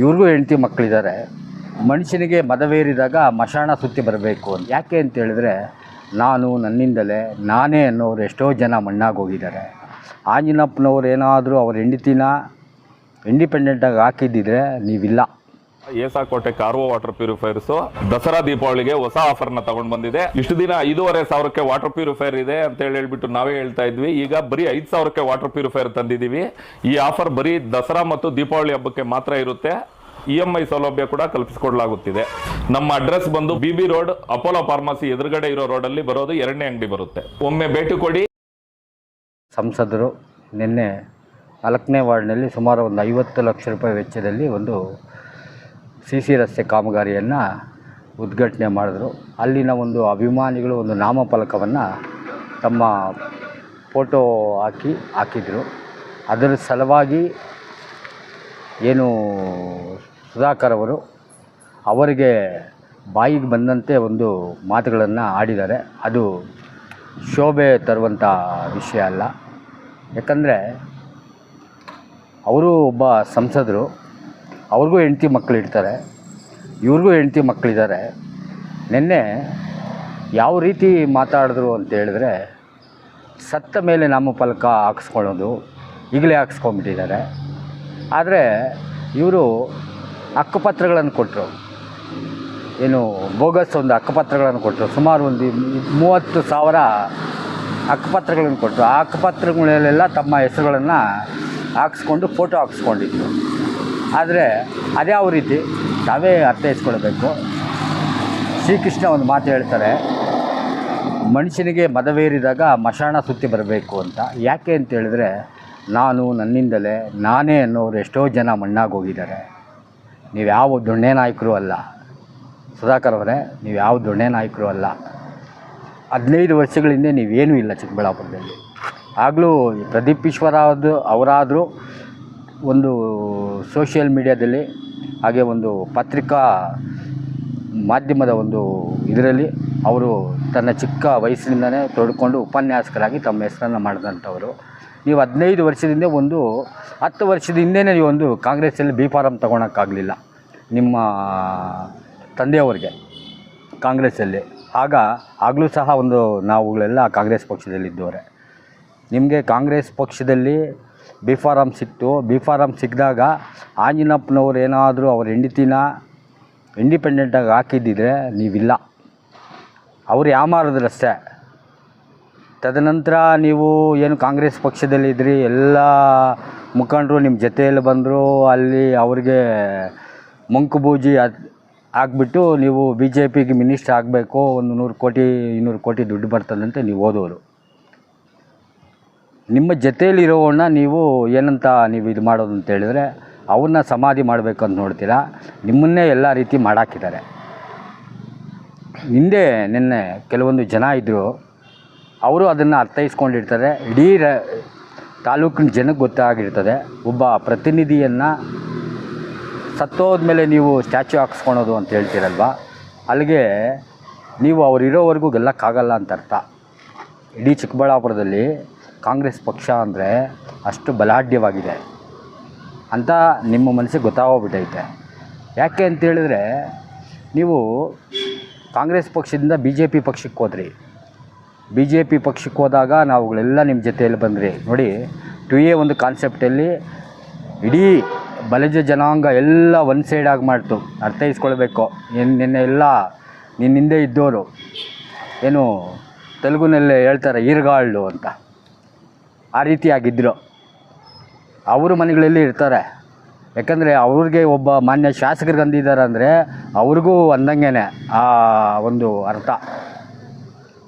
ಇವ್ರಿಗೂ ಹೆಂಡತಿ ಮಕ್ಕಳಿದ್ದಾರೆ. ಮನುಷ್ಯನಿಗೆ ಮದವೇರಿದಾಗ ಮಶಾಣ ಸುತ್ತಿ ಬರಬೇಕು ಅಂತ. ಯಾಕೆ ಅಂತೇಳಿದ್ರೆ ನಾನು ನನ್ನಿಂದಲೇ, ನಾನೇ ಅನ್ನೋರು ಎಷ್ಟೋ ಜನ ಮಣ್ಣಾಗೋಗಿದ್ದಾರೆ ಆಂಜನಪ್ಪನವ್ರು ಏನಾದರೂ ಅವ್ರ ಹೆಂಡತಿನ ಇಂಡಿಪೆಂಡೆಂಟಾಗಿ ಹಾಕಿದ್ದಿದ್ರೆ ನೀವಿಲ್ಲ. ಏಸಾಕೋಟೆ ಕಾರ್ವೋ ವಾಟರ್ ಪ್ಯೂರಿಫೈರ್ಸ್ ದಸರಾ ದೀಪಾವಳಿಗೆ ಹೊಸ ಆಫರ್ನ ತಗೊಂಡ್ ಬಂದಿದೆ. ಇಷ್ಟು ದಿನ ಐದೂವರೆ ಸಾವಿರಕ್ಕೆ ವಾಟರ್ ಪ್ಯೂರಿಫೈರ್ ಇದೆ ಅಂತ ಹೇಳಿ ಹೇಳ್ಬಿಟ್ಟು ನಾವೇ ಹೇಳ್ತಾ ಇದ್ವಿ. ಈಗ ಬರೀ ಐದ್ ಸಾವಿರಕ್ಕೆ ವಾಟರ್ ಪ್ಯೂರಿಫೈರ್ ತಂದಿದೀವಿ ಈ ಆಫರ್ ಬರೀ ದಸರಾ ಮತ್ತು ದೀಪಾವಳಿ ಹಬ್ಬಕ್ಕೆ ಮಾತ್ರ ಇರುತ್ತೆ. ಇ ಎಂ ಐ ಸೌಲಭ್ಯ ಕೂಡ ಕಲ್ಪಿಸಿಕೊಡಲಾಗುತ್ತಿದೆ. ನಮ್ಮ ಅಡ್ರೆಸ್ ಬಂದು B B road Apollo pharmacy ಎದುರುಗಡೆ ಇರೋ ರೋಡಲ್ಲಿ ಬರೋದು ಎರಡನೇ ಅಂಗಡಿ ಬರುತ್ತೆ. ಒಮ್ಮೆ ಭೇಟಿ ಕೊಡಿ. ಸಂಸದರು ನಿನ್ನೆ ನಾಲ್ಕನೇ ವಾರ್ಡ್ನಲ್ಲಿ ಸುಮಾರು ಒಂದು ಐವತ್ತು ಲಕ್ಷ ರೂಪಾಯಿ ವೆಚ್ಚದಲ್ಲಿ ಒಂದು ಸಿ ಸಿ ರಸ್ತೆ ಕಾಮಗಾರಿಯನ್ನು ಉದ್ಘಾಟನೆ ಮಾಡಿದ್ರು. ಅಲ್ಲಿನ ಒಂದು ಅಭಿಮಾನಿಗಳು ಒಂದು ನಾಮಫಲಕವನ್ನು ತಮ್ಮ ಫೋಟೋ ಹಾಕಿ, ಹಾಕಿದರು. ಅದರ ಸಲುವಾಗಿ ಏನು ಸುಧಾಕರ್ ಅವರು ಅವರಿಗೆ ಬಾಯಿಗೆ ಬಂದಂತೆ ಒಂದು ಮಾತುಗಳನ್ನು ಆಡಿದ್ದಾರೆ. ಅದು ಶೋಭೆ ತರುವಂಥ ವಿಷಯ ಅಲ್ಲ. ಯಾಕಂದರೆ ಅವರು ಒಬ್ಬ ಸಂಸದರು. ಅವ್ರಿಗೂ ಹೆಂಡ್ತಿ ಮಕ್ಕಳು ಇರ್ತಾರೆ, ಇವ್ರಿಗೂ ಹೆಂಡ್ತಿ ಮಕ್ಕಳಿದ್ದಾರೆ ನಿನ್ನೆ ಯಾವ ರೀತಿ ಮಾತಾಡಿದ್ರು ಅಂತ ಹೇಳಿದ್ರೆ, ಸತ್ತ ಮೇಲೆ ನಾಮಫಲಕ ಹಾಕ್ಸ್ಕೊಳ್ಳೋದು ಈಗಲೇ ಹಾಕ್ಸ್ಕೊಂಬಿಟ್ಟಿದ್ದಾರೆ ಆದರೆ ಇವರು ಹಕ್ಕುಪತ್ರಗಳನ್ನು ಕೊಟ್ಟರು ಏನು ಬೋಗಸ್ ಒಂದು ಹಕ್ಕುಪತ್ರಗಳನ್ನು ಕೊಟ್ಟರು ಸುಮಾರು ಒಂದು ಮೂವತ್ತು ಸಾವಿರ ಹಕ್ಕುಪತ್ರಗಳನ್ನು ಕೊಟ್ಟರು ಆ ಹಕ್ಕುಪತ್ರಗಳಲ್ಲೆಲ್ಲ ತಮ್ಮ ಹೆಸರುಗಳನ್ನು ಹಾಕ್ಸ್ಕೊಂಡು ಫೋಟೋ ಹಾಕ್ಸ್ಕೊಂಡಿದ್ರು. ಆದರೆ ಅದ್ಯಾವ ರೀತಿ ತಾವೇ ಅರ್ಥೈಸ್ಕೊಳ್ಬೇಕು ಶ್ರೀಕೃಷ್ಣ ಒಂದು ಮಾತು ಹೇಳ್ತಾರೆ, ಮನುಷ್ಯನಿಗೆ ಮದವೇರಿದಾಗ ಮಶಾಣ ಸುತ್ತಿ ಬರಬೇಕು ಅಂತ. ಯಾಕೆ ಅಂತ ಹೇಳಿದ್ರೆ, ನಾನು ನನ್ನಿಂದಲೇ, ನಾನೇ ಅನ್ನೋರು ಎಷ್ಟೋ ಜನ ಮಣ್ಣಾಗಿ ಹೋಗಿದ್ದಾರೆ. ನೀವು ಯಾವ ದೊಣ್ಣೆ ನಾಯಕರು ಅಲ್ಲ. ಸುಧಾಕರ್ ಅವರೇ, ನೀವು ಯಾವ ದೊಣ್ಣೆ ನಾಯಕರು ಅಲ್ಲ. ಹದಿನೈದು ವರ್ಷಗಳಿಂದ ನೀವೇನೂ ಇಲ್ಲ ಚಿಕ್ಕಬಳ್ಳಾಪುರದಲ್ಲಿ. ಆಗಲೂ ಪ್ರದೀಪ್ ಈಶ್ವರದು ಅವರಾದರೂ ಒಂದು ಸೋಷಿಯಲ್ ಮೀಡಿಯಾದಲ್ಲಿ ಹಾಗೆ ಒಂದು ಪತ್ರಿಕಾ ಮಾಧ್ಯಮದ ಒಂದು ಇದರಲ್ಲಿ ಅವರು ತನ್ನ ಚಿಕ್ಕ ವಯಸ್ಸಿನಿಂದನೇ ತೊಡ್ಕೊಂಡು ಉಪನ್ಯಾಸಕರಾಗಿ ತಮ್ಮ ಹೆಸರನ್ನು ಮಾಡಿದಂಥವರು. ನೀವು ಹದಿನೈದು ವರ್ಷದಿಂದ ಒಂದು ಹತ್ತು ವರ್ಷದ ಹಿಂದೆಯೇ ನೀವು ಒಂದು ಕಾಂಗ್ರೆಸ್ಸಲ್ಲಿ ಬಿ ಫಾರಮ್ ತೊಗೊಳಕ್ಕಾಗಲಿಲ್ಲ ನಿಮ್ಮ ತಂದೆಯವ್ರಿಗೆ ಕಾಂಗ್ರೆಸ್ಸಲ್ಲಿ. ಆಗ ಆಗಲೂ ಸಹ ಒಂದು ನಾವುಗಳೆಲ್ಲ ಕಾಂಗ್ರೆಸ್ ಪಕ್ಷದಲ್ಲಿದ್ದವ್ರೆ. ನಿಮಗೆ ಕಾಂಗ್ರೆಸ್ ಪಕ್ಷದಲ್ಲಿ ಬಿ ಫಾರಮ್ ಸಿಕ್ತು ಬಿ ಫಾರಮ್ ಸಿಕ್ಕಿದಾಗ ಆಂಜನಪ್ಪನವ್ರು ಏನಾದರೂ ಅವ್ರ ಹೆಂಡತಿನ ಇಂಡಿಪೆಂಡೆಂಟಾಗಿ ಹಾಕಿದ್ದಿದ್ರೆ ನೀವಿಲ್ಲ. ಅವ್ರು ಯಾಮಾರಿದ್ರಷ್ಟೇ ತದನಂತರ ನೀವು ಏನು ಕಾಂಗ್ರೆಸ್ ಪಕ್ಷದಲ್ಲಿದ್ದಿರಿ ಎಲ್ಲ ಮುಖಂಡರು ನಿಮ್ಮ ಜೊತೆಯಲ್ಲಿ ಬಂದರು, ಅಲ್ಲಿ ಅವ್ರಿಗೆ ಮಂಕುಬೂಜಿ ಹಾಕ್ಬಿಟ್ಟು ನೀವು ಬಿ ಜೆ ಪಿಗೆ ಮಿನಿಸ್ಟ್ರ್ ಆಗಬೇಕು, ಒಂದು ನೂರು ಕೋಟಿ, ಇನ್ನೂರು ಕೋಟಿ ದುಡ್ಡು ಬರ್ತದಂತೆ, ನೀವು ಓದೋರು. ನಿಮ್ಮ ಜೊತೆಯಲ್ಲಿರೋವನ್ನ ನೀವು ಏನಂತ ನೀವು ಇದು ಮಾಡೋದು ಅಂತ ಹೇಳಿದ್ರೆ, ಅವನ್ನ ಸಮಾಧಿ ಮಾಡಬೇಕು ಅಂತ ನೋಡ್ತೀರಾ? ನಿಮ್ಮನ್ನೇ ಎಲ್ಲ ರೀತಿ ಮಾಡಾಕಿದ್ದಾರೆ. ಹಿಂದೆ ನಿನ್ನೆ ಕೆಲವೊಂದು ಜನ ಇದ್ದರು ಅವರು ಅದನ್ನು ಅರ್ಥೈಸ್ಕೊಂಡಿರ್ತಾರೆ. ಇಡೀ ರ, ತಾಲೂಕಿನ ಜನಕ್ಕೆ ಗೊತ್ತಾಗಿರ್ತದೆ. ಒಬ್ಬ ಪ್ರತಿನಿಧಿಯನ್ನು ಸತ್ತೋದ್ಮೇಲೆ ನೀವು ಸ್ಟ್ಯಾಚ್ಯೂ ಹಾಕ್ಸ್ಕೊಳೋದು ಅಂತ ಹೇಳ್ತೀರಲ್ವ? ಅಲ್ಲಿಗೆ ನೀವು ಅವರಿರೋವರೆಗೂ ಗೆಲ್ಲಕ್ಕಾಗಲ್ಲ ಅಂತ ಅರ್ಥ. ಇಡೀ ಚಿಕ್ಕಬಳ್ಳಾಪುರದಲ್ಲಿ ಕಾಂಗ್ರೆಸ್ ಪಕ್ಷ ಅಂದರೆ ಅಷ್ಟು ಬಲಾಢ್ಯವಾಗಿದೆ ಅಂತ ನಿಮ್ಮ ಮನಸ್ಸಿಗೆ ಗೊತ್ತಾಗೋಗ್ಬಿಟ್ಟೈತೆ. ಯಾಕೆ ಅಂತೇಳಿದರೆ ನೀವು ಕಾಂಗ್ರೆಸ್ ಪಕ್ಷದಿಂದ ಬಿ ಜೆ ಪಿ ಪಕ್ಷಕ್ಕೆ ಹೋದ್ರಿ. ಬಿ ಜೆ ಪಿ ಪಕ್ಷಕ್ಕೆ ಹೋದಾಗ ನಾವುಗಳೆಲ್ಲ ನಿಮ್ಮ ಜೊತೆಯಲ್ಲಿ ಬಂದ್ರಿ. ನೋಡಿ ಟು ಎ ಒಂದು ಕಾನ್ಸೆಪ್ಟಲ್ಲಿ ಇಡೀ ಬಲಜ ಜನಾಂಗ ಎಲ್ಲ ಒನ್ ಸೈಡಾಗಿ ಮಾಡ್ತು. ಅರ್ಥೈಸ್ಕೊಳ್ಬೇಕು. ಏನು ನಿನ್ನೆ ಎಲ್ಲ ನಿನ್ನಿಂದೆ ಇದ್ದವರು ಏನು ತೆಲುಗುನಲ್ಲಿ ಹೇಳ್ತಾರೆ ಈರ್ಗಾಳು ಅಂತ. ಆ ರೀತಿಯಾಗಿದ್ದರು ಅವರು ಮನೆಗಳಲ್ಲಿ ಇರ್ತಾರೆ. ಯಾಕಂದರೆ ಅವ್ರಿಗೆ ಒಬ್ಬ ಮಾನ್ಯ ಶಾಸಕರು ಅಂದಿದ್ದಾರೆ ಅಂದರೆ ಅವ್ರಿಗೂ ಅಂದಂಗೆ ಆ ಒಂದು ಅರ್ಥ.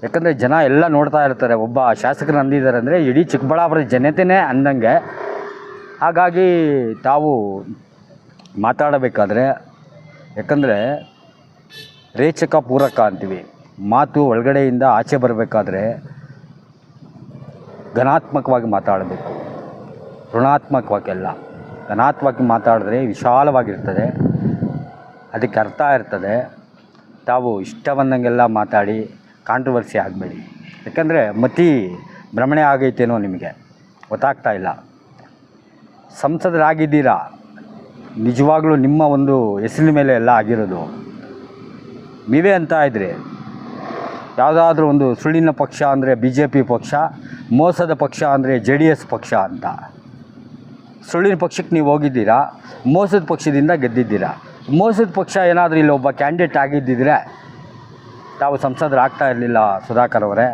ಯಾಕಂದರೆ ಜನ ಎಲ್ಲ ನೋಡ್ತಾ ಇರ್ತಾರೆ, ಒಬ್ಬ ಶಾಸಕರು ಅಂದಿದ್ದಾರೆ ಅಂದರೆ ಇಡೀ ಚಿಕ್ಕಬಳ್ಳಾಪುರದ ಜನತೆನೇ ಅಂದಂಗೆ. ಹಾಗಾಗಿ ತಾವು ಮಾತಾಡಬೇಕಾದ್ರೆ ಯಾಕಂದರೆ ರೇಚಕ ಪೂರಕ ಅಂತೀವಿ. ಮಾತು ಒಳಗಡೆಯಿಂದ ಆಚೆ ಬರಬೇಕಾದ್ರೆ ಘನಾತ್ಮಕವಾಗಿ ಮಾತಾಡಬೇಕು. ಋಣಾತ್ಮಕವಾಗಿ ಅಲ್ಲ ಘನಾತ್ಮಕವಾಗಿ ಮಾತಾಡಿದ್ರೆ ವಿಶಾಲವಾಗಿರ್ತದೆ. ಅದಕ್ಕೆ ಅರ್ಥ ಇರ್ತದೆ. ತಾವು ಇಷ್ಟ ಬಂದಂಗೆಲ್ಲ ಮಾತಾಡಿ ಕಾಂಟ್ರವರ್ಸಿ ಆಗಬೇಡಿ. ಯಾಕಂದರೆ ಮತಿ ಭ್ರಮಣೆ ಆಗೈತೇನೋ ನಿಮಗೆ ಗೊತ್ತಾಗ್ತಾ ಇಲ್ಲ. ಸಂಸದರಾಗಿದ್ದೀರಾ? ನಿಜವಾಗ್ಲೂ ನಿಮ್ಮ ಒಂದು ಹೆಸರಿನ ಮೇಲೆ ಎಲ್ಲ ಆಗಿರೋದು. ನೀವೇ ಅಂತ ಇದ್ರಿ ಯಾವುದಾದ್ರೂ ಒಂದು ಸುಳ್ಳಿನ ಪಕ್ಷ ಅಂದರೆ ಬಿ ಜೆ ಪಿ ಪಕ್ಷ, ಮೋಸದ ಪಕ್ಷ ಅಂದರೆ ಜೆ ಡಿ ಎಸ್ ಪಕ್ಷ ಅಂತ. ಸುಳ್ಳಿನ ಪಕ್ಷಕ್ಕೆ ನೀವು ಹೋಗಿದ್ದೀರಾ, ಮೋಸದ ಪಕ್ಷದಿಂದ ಗೆದ್ದಿದ್ದೀರಾ? ಮೋಸದ ಪಕ್ಷ ಏನಾದರೂ ಇಲ್ಲಿ ಒಬ್ಬ ಕ್ಯಾಂಡಿಡೇಟ್ ಆಗಿದ್ದಿದ್ರೆ ತಾವು ಸಂಸದರು ಆಗ್ತಾ ಇರಲಿಲ್ಲ ಸುಧಾಕರ್ ಅವರೇ.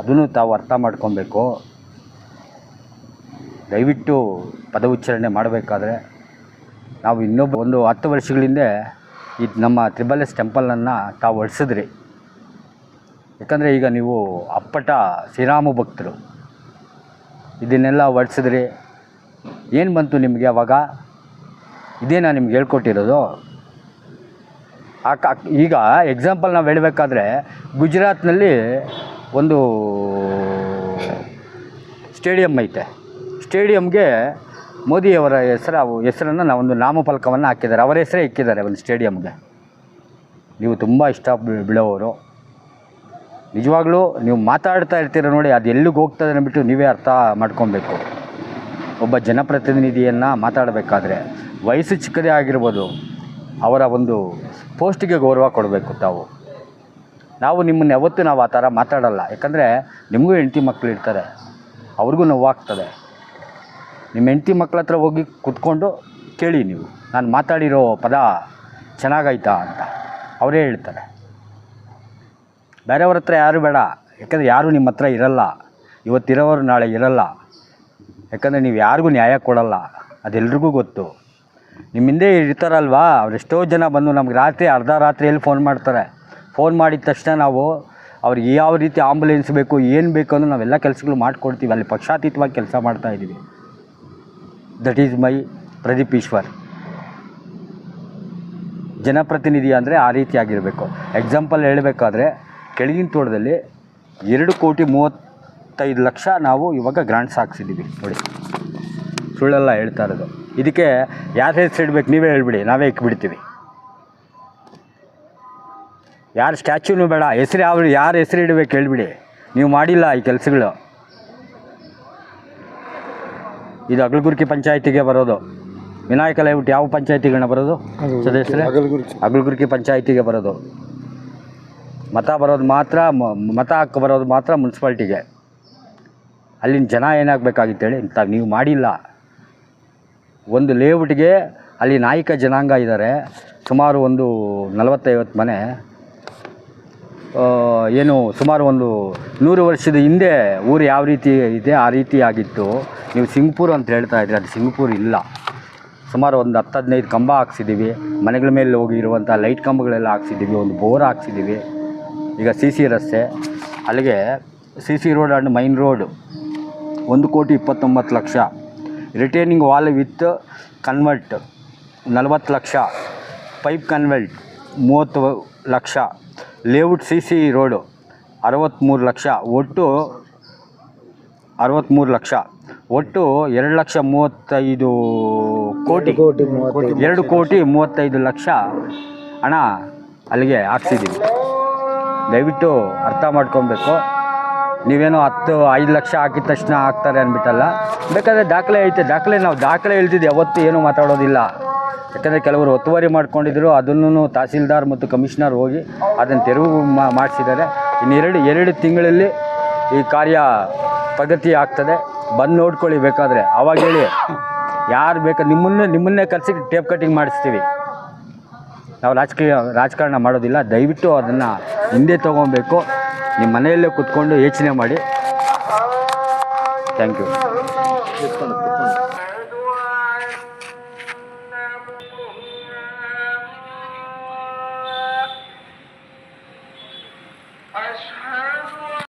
ಅದನ್ನು ತಾವು ಅರ್ಥ ಮಾಡ್ಕೊಬೇಕು. ದಯವಿಟ್ಟು ಪದ ಉಚ್ಚಾರಣೆ ಮಾಡಬೇಕಾದ್ರೆ ನಾವು ಇನ್ನೊಬ್ಬ ಒಂದು ಹತ್ತು ವರ್ಷಗಳಿಂದ ಇದು ನಮ್ಮ ತ್ರಿಬಲ್ ಎಸ್ ಟೆಂಪಲನ್ನು ತಾವು ಹೊಡ್ಸಿದ್ರಿ ಯಾಕಂದರೆ ಈಗ ನೀವು ಅಪ್ಪಟ ಶ್ರೀರಾಮ ಭಕ್ತರು. ಇದನ್ನೆಲ್ಲ ಹೊಡ್ಸಿದ್ರಿ ಏನು ಬಂತು ನಿಮಗೆ ಅವಾಗ? ಇದೇನಾ ನಿಮ್ಗೆ ಹೇಳ್ಕೊಟ್ಟಿರೋದು. ಆ ಈಗ ಎಕ್ಸಾಂಪಲ್ ನಾವು ಹೇಳಬೇಕಾದ್ರೆ ಗುಜರಾತ್ನಲ್ಲಿ ಒಂದು ಸ್ಟೇಡಿಯಂ ಐತೆ. ಸ್ಟೇಡಿಯಂಗೆ ಮೋದಿಯವರ ಹೆಸರ, ಹೆಸರನ್ನು ಒಂದು ನಾಮಫಲಕವನ್ನು ಹಾಕಿದ್ದಾರೆ. ಅವರ ಹೆಸರೇ ಇಕ್ಕಿದ್ದಾರೆ ಒಂದು ಸ್ಟೇಡಿಯಂಗೆ. ನೀವು ತುಂಬ ಇಷ್ಟ ಬೀಳೋವರು ನಿಜವಾಗ್ಲೂ ನೀವು ಮಾತಾಡ್ತಾ ಇರ್ತೀರ ನೋಡಿ, ಅದು ಎಲ್ಲಿಗೆ ಹೋಗ್ತದೆ ಅಂದ್ಬಿಟ್ಟು ನೀವೇ ಅರ್ಥ ಮಾಡ್ಕೊಬೇಕು. ಒಬ್ಬ ಜನಪ್ರತಿನಿಧಿಯನ್ನು ಮಾತಾಡಬೇಕಾದ್ರೆ ವಯಸ್ಸು ಚಿಕ್ಕದೇ ಆಗಿರ್ಬೋದು, ಅವರ ಒಂದು ಪೋಸ್ಟಿಗೆ ಗೌರವ ಕೊಡಬೇಕು ತಾವು. ನಾವು ನಿಮ್ಮನ್ನು ಯಾವತ್ತೂ ನಾವು ಆ ಥರ ಮಾತಾಡಲ್ಲ. ಯಾಕಂದರೆ ನಿಮಗೂ ಹೆಂಡತಿ ಮಕ್ಕಳು ಇರ್ತಾರೆ, ಅವ್ರಿಗೂ ನೋವಾಗ್ತದೆ. ನಿಮ್ಮ ಹೆಂಡತಿ ಮಕ್ಕಳ ಹತ್ರ ಹೋಗಿ ಕುತ್ಕೊಂಡು ಕೇಳಿ ನೀವು. ನಾನು ಮಾತಾಡಿರೋ ಪದ ಚೆನ್ನಾಗೈತಾ ಅಂತ. ಅವರೇ ಹೇಳ್ತಾರೆ. ಬೇರೆಯವ್ರ ಹತ್ರ ಯಾರು ಬೇಡ. ಯಾಕಂದರೆ ಯಾರು ನಿಮ್ಮ ಹತ್ರ ಇರಲ್ಲ. ಇವತ್ತಿರೋರು ನಾಳೆ ಇರಲ್ಲ. ಯಾಕಂದರೆ ನೀವು ಯಾರಿಗೂ ನ್ಯಾಯ ಕೊಡಲ್ಲ. ಅದೆಲ್ರಿಗೂ ಗೊತ್ತು. ನಿಮ್ಮ ಹಿಂದೆ ಇರ್ತಾರಲ್ವಾ? ಅವರೆಷ್ಟೋ ಜನ ಬಂದು ನಮ್ಗೆ ರಾತ್ರಿ, ಅರ್ಧ ರಾತ್ರಿಯಲ್ಲಿ ಫೋನ್ ಮಾಡ್ತಾರೆ. ಫೋನ್ ಮಾಡಿದ ತಕ್ಷಣ ನಾವು ಅವ್ರಿಗೆ ಯಾವ ರೀತಿ ಆಂಬುಲೆನ್ಸ್ ಬೇಕು, ಏನು ಬೇಕು ಅಂದರೆ ನಾವೆಲ್ಲ ಕೆಲಸಗಳು ಮಾಡಿಕೊಡ್ತೀವಿ. ಅಲ್ಲಿ ಪಕ್ಷಾತೀತವಾಗಿ ಕೆಲಸ ಮಾಡ್ತಾಯಿದ್ದೀವಿ that is my Pradeep Eshwar. ಜನಪ್ರತಿನಿಧಿ ಅಂದರೆ ಆ ರೀತಿಯಾಗಿರಬೇಕು ಎಕ್ಸಾಂಪಲ್ ಹೇಳಬೇಕಾದ್ರೆ ಕೆಳಗಿನ ತೋಟದಲ್ಲಿ ಎರಡು ಕೋಟಿ ಮೂವತ್ತೈದು ಲಕ್ಷ ನಾವು ಇವಾಗ ಗ್ರಾಂಟ್ಸ್ ಹಾಕ್ಸಿದ್ದೀವಿ ನೋಡಿ ಸುಳ್ಳೆಲ್ಲ ಹೇಳ್ತಾ ಇರೋದು. ಇದಕ್ಕೆ ಯಾರು ಹೆಸರು ಇಡ್ಬೇಕು ನೀವೇ ಹೇಳ್ಬಿಡಿ ನಾವೇ ಇಕ್ಬಿಡ್ತೀವಿ. ಯಾರು ಸ್ಟ್ಯಾಚ್ಯೂನು ಬೇಡ ಹೆಸರು ಯಾವ ಯಾರು ಹೆಸರು ಇಡಬೇಕು ಹೇಳ್ಬಿಡಿ. ನೀವು ಮಾಡಿಲ್ಲ ಈ ಕೆಲಸಗಳು. ಇದು ಅಗಲಗುರ್ಕಿ ಪಂಚಾಯತಿಗೆ ಬರೋದು. ವಿನಾಯಕ ಲೈಬಿಟ್ಟು ಯಾವ ಪಂಚಾಯತಿಗಳನ್ನ ಬರೋದು? ಸದಸ್ಯರೇ? ಅಗಲಗುರ್ಕಿ ಪಂಚಾಯತಿಗೆ ಬರೋದು. ಮತ ಬರೋದು ಮಾತ್ರ ಮತ ಹಾಕಿ ಬರೋದು ಮಾತ್ರ ಮುನ್ಸಿಪಾಲ್ಟಿಗೆ. ಅಲ್ಲಿನ ಜನ ಏನಾಗಬೇಕಾಗಿತ್ತು ಹೇಳಿ, ಇಂಥ ನೀವು ಮಾಡಿಲ್ಲ. ಒಂದು ಲೇಔಟ್ಗೆ ಅಲ್ಲಿ ನಾಯಕ ಜನಾಂಗ ಇದ್ದಾರೆ. ಸುಮಾರು ಒಂದು ನಲವತ್ತೈವತ್ತು ಮನೆ. ಏನು ಸುಮಾರು ಒಂದು ನೂರು ವರ್ಷದ ಹಿಂದೆ ಊರು ಯಾವ ರೀತಿ ಇದೆ, ಆ ರೀತಿ ಆಗಿತ್ತು. ನೀವು ಸಿಂಗ್ಪುರ್ ಅಂತ ಹೇಳ್ತಾ ಇದ್ರಿ ಅದು ಸಿಂಗ್ಪುರ್ ಇಲ್ಲ. ಸುಮಾರು ಒಂದು ಹತ್ತು ಹದಿನೈದು ಕಂಬ ಹಾಕ್ಸಿದ್ದೀವಿ. ಮನೆಗಳ ಮೇಲೆ ಹೋಗಿರುವಂಥ ಲೈಟ್ ಕಂಬಗಳೆಲ್ಲ ಹಾಕ್ಸಿದ್ದೀವಿ. ಒಂದು ಬೋರ್ ಹಾಕ್ಸಿದ್ದೀವಿ. ಈಗ ಸಿ ಸಿ ರಸ್ತೆ ಅಲ್ಲಿಗೆ C C road and main road ಒಂದು ಕೋಟಿ ಇಪ್ಪತ್ತೊಂಬತ್ತು ಲಕ್ಷ. ರಿಟೇನಿಂಗ್ ವಾಲ್ ವಿತ್ ಕನ್ವರ್ಟ್ ನಲವತ್ತು ಲಕ್ಷ. ಪೈಪ್ ಕನ್ವರ್ಟ್ ಮೂವತ್ತು ಲಕ್ಷ. ಲೇಔಟ್ ಸಿ ಸಿ ರೋಡು ಅರವತ್ತ್ಮೂರು ಲಕ್ಷ. ಒಟ್ಟು ಅರವತ್ತ್ಮೂರು ಲಕ್ಷ. ಒಟ್ಟು ಎರಡು ಲಕ್ಷ ಮೂವತ್ತೈದು ಕೋಟಿ. ಎರಡು ಕೋಟಿ ಮೂವತ್ತೈದು ಲಕ್ಷ ಹಣ ಅಲ್ಲಿಗೆ ಹಾಕ್ಸಿದ್ದೀವಿ. ದಯವಿಟ್ಟು ಅರ್ಥ ಮಾಡ್ಕೊಬೇಕು. ನೀವೇನೋ ಹತ್ತು, ಐದು ಲಕ್ಷ ಹಾಕಿದ ತಕ್ಷಣ ಹಾಕ್ತಾರೆ ಅಂದ್ಬಿಟ್ಟಲ್ಲ. ಬೇಕಾದರೆ ದಾಖಲೆ ಐತೆ, ದಾಖಲೆ ನಾವು ದಾಖಲೆ ಹೇಳ್ತಿದ್ದೆ ಯಾವತ್ತೂ ಏನೂ ಮಾತಾಡೋದಿಲ್ಲ. ಯಾಕಂದರೆ ಕೆಲವರು ಒತ್ತುವರಿ ಮಾಡ್ಕೊಂಡಿದ್ರು ಅದನ್ನು ತಹಸೀಲ್ದಾರ್ ಮತ್ತು ಕಮಿಷನರ್ ಹೋಗಿ ಅದನ್ನು ತೆರವು ಮಾಡಿಸಿದ್ದಾರೆ. ಇನ್ನೆರಡು ಎರಡು ತಿಂಗಳಲ್ಲಿ ಈ ಕಾರ್ಯ ಪ್ರಗತಿ ಆಗ್ತದೆ. ಬಂದು ನೋಡ್ಕೊಳ್ಳಿ ಬೇಕಾದರೆ. ಅವಾಗ ಹೇಳಿ, ಯಾರು ಬೇಕಾದ್ರೆ ನಿಮ್ಮನ್ನೇ ನಿಮ್ಮನ್ನೇ ಕರೆಸಿ ಟೇಪ್ ಕಟ್ಟಿಂಗ್ ಮಾಡಿಸ್ತೀವಿ. ನಾವು ರಾಜಕೀಯ ರಾಜಕಾರಣ ಮಾಡೋದಿಲ್ಲ, ದಯವಿಟ್ಟು ಅದನ್ನು ಹಿಂದೆ ತೊಗೊಬೇಕು. ನಿಮ್ಮ ಮನೆಯಲ್ಲೇ ಕೂತ್ಕೊಂಡು ಯೋಚನೆ ಮಾಡಿ. Thank you